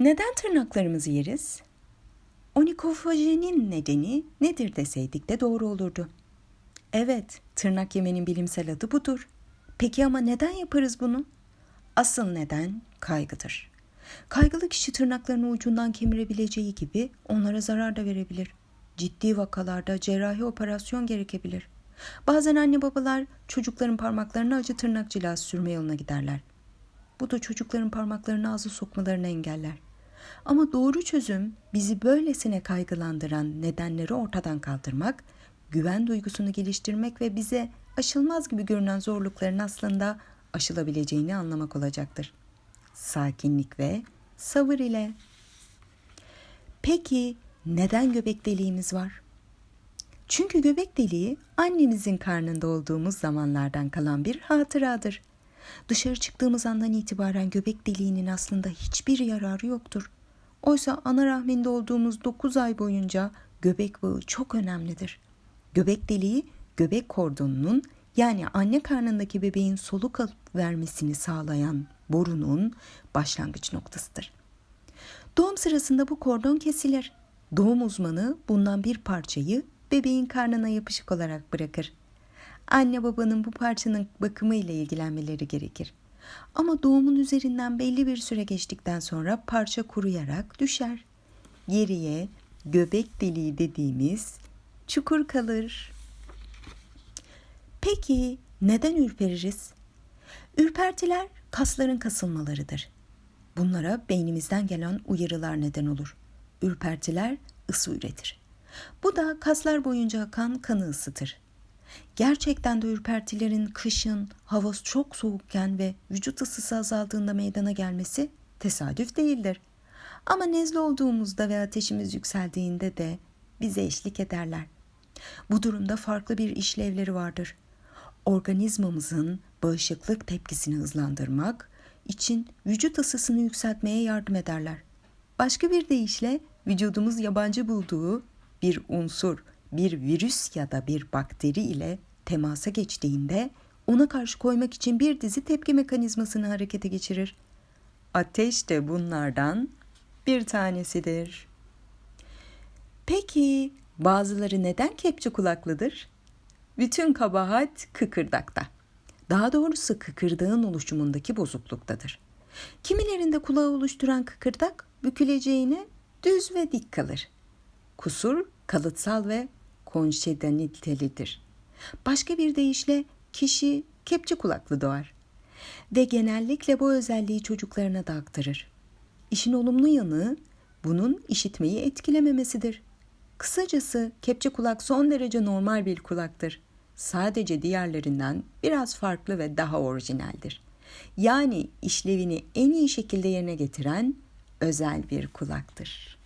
Neden tırnaklarımızı yeriz? Onikofajenin nedeni nedir deseydik de doğru olurdu. Evet, tırnak yemenin bilimsel adı budur. Peki ama neden yaparız bunu? Asıl neden kaygıdır. Kaygılı kişi tırnaklarını ucundan kemirebileceği gibi onlara zarar da verebilir. Ciddi vakalarda cerrahi operasyon gerekebilir. Bazen anne babalar çocukların parmaklarına acı tırnak cilası sürme yoluna giderler. Bu da çocukların parmaklarını ağzı sokmalarını engeller. Ama doğru çözüm bizi böylesine kaygılandıran nedenleri ortadan kaldırmak, güven duygusunu geliştirmek ve bize aşılmaz gibi görünen zorlukların aslında aşılabileceğini anlamak olacaktır. Sakinlik ve sabır ile. Peki neden göbek deliğimiz var? Çünkü göbek deliği annemizin karnında olduğumuz zamanlardan kalan bir hatıradır. Dışarı çıktığımız andan itibaren göbek deliğinin aslında hiçbir yararı yoktur. Oysa ana rahminde olduğumuz 9 ay boyunca göbek bağı çok önemlidir. Göbek deliği göbek kordonunun yani anne karnındaki bebeğin soluk alıp vermesini sağlayan borunun başlangıç noktasıdır. Doğum sırasında bu kordon kesilir. Doğum uzmanı bundan bir parçayı bebeğin karnına yapışık olarak bırakır. Anne babanın bu parçanın bakımı ile ilgilenmeleri gerekir. Ama doğumun üzerinden belli bir süre geçtikten sonra parça kuruyarak düşer. Geriye göbek deliği dediğimiz çukur kalır. Peki neden ürpeririz? Ürpertiler kasların kasılmalarıdır. Bunlara beynimizden gelen uyarılar neden olur. Ürpertiler ısı üretir. Bu da kaslar boyunca akan kanı ısıtır. Gerçekten de ürpertilerin kışın hava çok soğukken ve vücut ısısı azaldığında meydana gelmesi tesadüf değildir. Ama nezle olduğumuzda ve ateşimiz yükseldiğinde de bize eşlik ederler. Bu durumda farklı bir işlevleri vardır. Organizmamızın bağışıklık tepkisini hızlandırmak için vücut ısısını yükseltmeye yardım ederler. Başka bir deyişle vücudumuz yabancı bulduğu bir unsur, bir virüs ya da bir bakteri ile temasa geçtiğinde ona karşı koymak için bir dizi tepki mekanizmasını harekete geçirir. Ateş de bunlardan bir tanesidir. Peki bazıları neden kepçe kulaklıdır? Bütün kabahat kıkırdakta. Daha doğrusu kıkırdağın oluşumundaki bozukluktadır. Kimilerinde kulağı oluşturan kıkırdak büküleceğine düz ve dik kalır. Kusur kalıtsal ve konşedanitelidir. Başka bir deyişle kişi kepçe kulaklı doğar ve genellikle bu özelliği çocuklarına da aktarır. İşin olumlu yanı bunun işitmeyi etkilememesidir. Kısacası kepçe kulak son derece normal bir kulaktır. Sadece diğerlerinden biraz farklı ve daha orijinaldir. Yani işlevini en iyi şekilde yerine getiren özel bir kulaktır.